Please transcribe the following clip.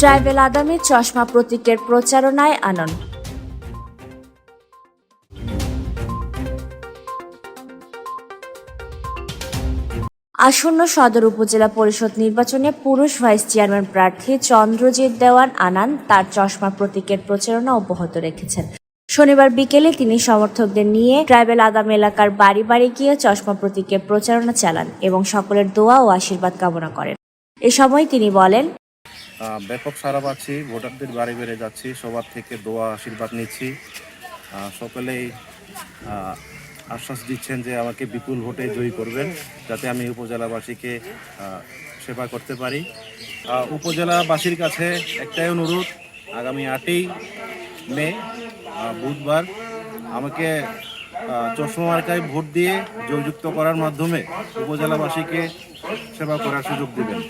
Tribal আদামে চশমা প্রতীকের প্রচারণায় আনন্দ আসন্ন সদর উপজেলা পরিষদ নির্বাচনে পুরুষ ভাইস চেয়ারম্যান প্রার্থী চন্দ্রজিৎ দেওয়ান আনান তার চশমা প্রতীকের প্রচারণা অব্যাহত রেখেছেন। শনিবার বিকেলে তিনি সমর্থকদের নিয়ে ট্রাইবেল আদাম এলাকার বাড়ি বাড়ি গিয়ে চশমা প্রতীকের প্রচারণা চালান এবং সকলের দোয়া ও আশীর্বাদ কামনা করেন। এ সময় তিনি বলেন ব্যাপক সারা পাচ্ছি, ভোটারদের বাড়ি বেড়ে যাচ্ছি, সবার থেকে দোয়া, আশীর্বাদ নিচ্ছি। সকলেই আশ্বাস দিচ্ছেন যে আমাকে বিপুল ভোটে জয়ী করবেন, যাতে আমি উপজেলাবাসীকে সেবা করতে পারি। উপজেলাবাসীর কাছে একটাই অনুরোধ, আগামী আটই মে বুধবার আমাকে চশমা মার্কায় ভোট দিয়ে জয়যুক্ত করার মাধ্যমে উপজেলাবাসীকে সেবা করার সুযোগ দেবেন।